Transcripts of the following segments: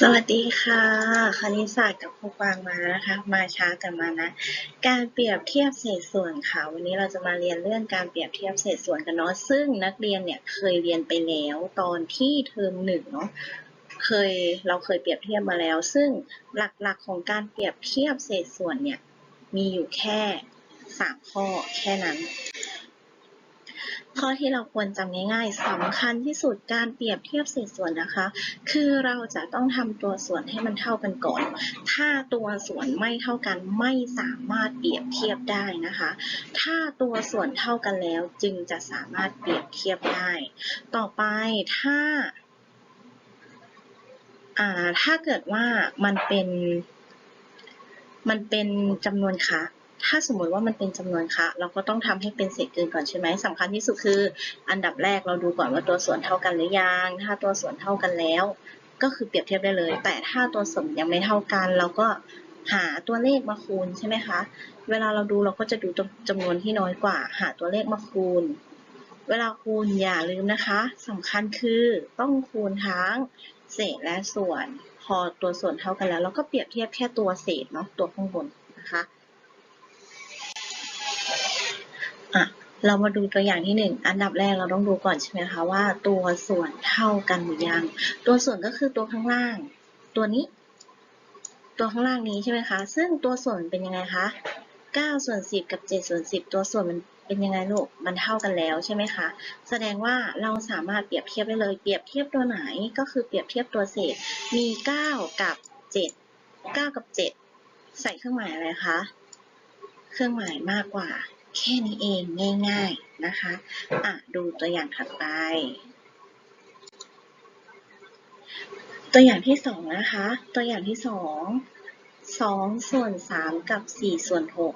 สวัสดีค่ะ คณิตศาสตร์กับครูกวางมานะคะ มาช้ากันมานะ การเปรียบเทียบเศษส่วนค่ะ วันนี้เราจะมาเรียนเรื่องการเปรียบเทียบเศษส่วนกันเนาะ ซึ่งนักเรียนเนี่ยเคยเรียนไปแล้วตอนที่เทอมหนึ่งเนาะ เคยเราเคยเปรียบเทียบมาแล้ว ซึ่งหลักๆของการเปรียบเทียบเศษส่วนเนี่ยมีอยู่แค่สามข้อแค่นั้น ข้อที่เราควรจำง่ายๆสำคัญที่สุดการเปรียบเทียบเศษส่วนนะคะ คือเราจะต้องทำตัวส่วนให้มันเท่ากันก่อน ถ้าตัวส่วนไม่เท่ากันไม่สามารถเปรียบเทียบได้นะคะ ถ้าตัวส่วนเท่ากันแล้วจึงจะสามารถเปรียบเทียบได้ ต่อไปถ้าอ่าถ้าเกิดว่ามันเป็นมันเป็นจำนวนคะ ถ้าสมมติว่ามันเป็นจำนวนคะเราก็ต้องทำให้เป็นเศษเกินก่อนใช่ไหมสำคัญที่สุดคือ อันดับแรกเราดูก่อนว่าตัวส่วนเท่ากันหรือยัง ถ้าตัวส่วนเท่ากันแล้ว ก็คือเปรียบเทียบได้เลย แต่ถ้าตัวส่วนยังไม่เท่ากัน เราก็หาตัวเลขมาคูณใช่ไหมคะ เวลาเราดูเราก็จะดูจำนวนที่น้อยกว่า หาตัวเลขมาคูณ เวลาคูณอย่าลืมนะคะสำคัญคือต้องคูณทั้งเศษและส่วน พอตัวส่วนเท่ากันแล้ว เราก็เปรียบเทียบแค่ตัวเศษเนาะตัวข้างบนนะคะ อะเรามาดูตัวอย่างที่หนึ่งอันดับแรกเราต้องดูก่อนใช่ไหมคะว่าตัวส่วนเท่ากันหรือยัง ตัวส่วนก็คือตัวข้างล่าง ตัวนี้ ตัวข้างล่างนี้ใช่ไหมคะ ซึ่งตัวส่วนเป็นยังไงคะ9ส่วน10 กับ7ส่วน10 ตัวส่วนมันเป็นยังไงลูก มันเท่ากันแล้วใช่ไหมคะ แสดงว่าเราสามารถเปรียบเทียบได้เลย เปรียบเทียบตัวไหนก็คือเปรียบเทียบตัวเศษ มี 9 กับ 7 9 กับ 7 ใส่เครื่องหมายอะไรคะ เครื่องหมายมากกว่า แค่นี้เองง่ายๆนะคะอะดูตัวอย่างถัดไป ตัวอย่างที่สองนะคะ ตัวอย่างที่สองสองส่วนสามกับสี่ส่วนหก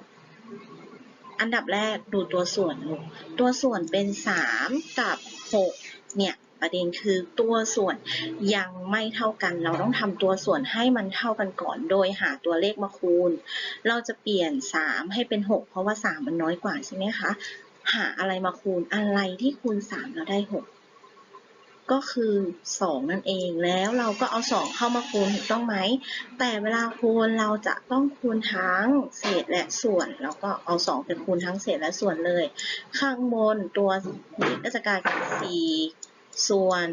อันดับแรกดูตัวส่วนลูกตัวส่วนเป็นสามกับหกเนี่ย ประเด็นคือตัวส่วนยังไม่เท่ากัน เราต้องทำตัวส่วนให้มันเท่ากันก่อน โดยหาตัวเลขมาคูณ เราจะเปลี่ยน 3 ให้เป็น 6 เพราะว่า 3 มันน้อยกว่าใช่ไหมคะ หาอะไรมาคูณอะไรที่คูณ 3 แล้วได้ 6 ก็คือ 2 นั่นเองแล้วเราก็เอา 2 เข้ามาคูณถูกต้องไหม แต่เวลาคูณเราจะต้องคูณทั้งเศษและส่วน แล้วก็เอา2เป็นคูณทั้งเศษและส่วนเลย ข้างบนตัวนี้ก็จะกลายเป็น4 ส่วน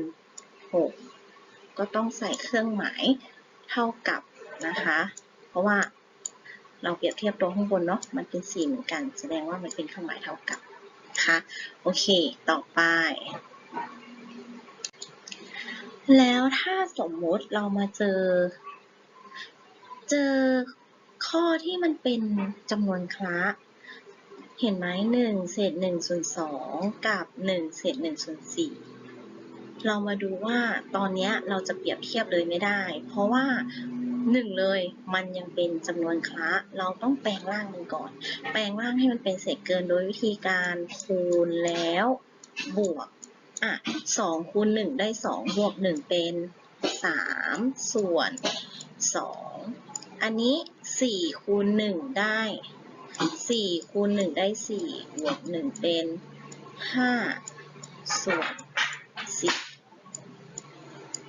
6 ก็ต้องใส่เครื่องหมายเท่ากับนะคะ เพราะว่าเราเปรียบเทียบตัวข้างบนเนาะ มันเป็น 4 เหมือนกัน แสดงว่ามันเป็นเครื่องหมายเท่ากับนะคะ โอเค ต่อไป แล้วถ้าสมมุติเรามาเจอ เจอข้อที่มันเป็นจำนวนคละเห็นไหมหนึ่งเศษหนึ่งส่วนสองกับหนึ่งเศษหนึ่งส่วนสี่ เรามาดูว่าตอนนี้เราจะเปรียบเทียบเลยไม่ได้ เพราะว่าหนึ่งเลยมันยังเป็นจำนวนคละเราต้องแปลงร่างมันก่อน แปลงร่างให้มันเป็นเศษเกินโดยวิธีการคูณแล้วบวกอะสองคูณหนึ่งได้สองบวกหนึ่งเป็นสามส่วนสองอันนี้สี่คูณหนึ่งได้สี่คูณหนึ่งได้สี่บวกหนึ่งเป็นห้าส่วนสิบ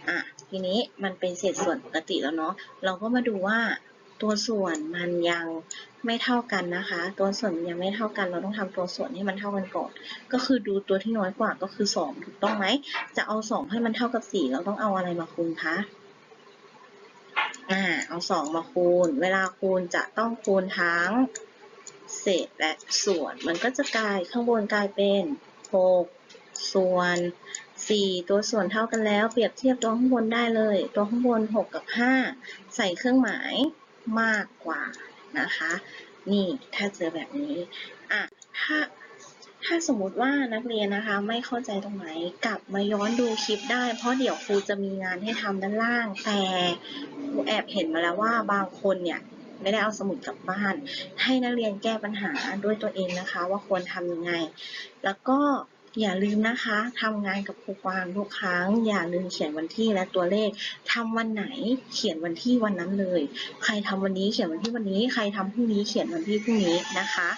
อะ ทีนี้มันเป็นเศษส่วนปกติแล้วเนาะ เราก็มาดูว่าตัวส่วนมันยังไม่เท่ากันนะคะ ตัวส่วนยังไม่เท่ากัน เราต้องทำตัวส่วนให้มันเท่ากันก่อน ก็คือดูตัวที่น้อยกว่าก็คือสองถูกต้องไหม จะเอาสองให้มันเท่ากับสี่เราต้องเอาอะไรมาคูณคะ อ่า เอาสองมาคูณ เวลาคูณจะต้องคูณทั้งเศษและส่วน มันก็จะกลายข้างบนกลายเป็นหก ส่วนสี่ตัวส่วนเท่ากันแล้ว เปรียบเทียบตัวข้างบนได้เลย ตัวข้างบนหกกับห้าใส่เครื่องหมายมากกว่านะคะ นี่ถ้าเจอแบบนี้อะถ้าถ้าสมมติว่านักเรียนนะคะ ไม่เข้าใจตรงไหนกลับมาย้อนดูคลิปได้ เพราะเดี๋ยวครูจะมีงานให้ทำด้านล่าง แต่ครูแอบเห็นมาแล้วว่าบางคนเนี่ยไม่ได้เอาสมุดกลับบ้าน ให้นักเรียนแก้ปัญหาด้วยตัวเองนะคะ ว่าควรทำยังไง แล้วก็ อย่าลืมนะคะทำงานกับครูกวางทุกครั้ง อย่าลืมเขียนวันที่และตัวเลขทำวันไหนเขียนวันที่วันนั้นเลย ใครทำวันนี้เขียนวันที่วันนี้ ใครทำพรุ่งนี้เขียนวันที่พรุ่งนี้นะคะ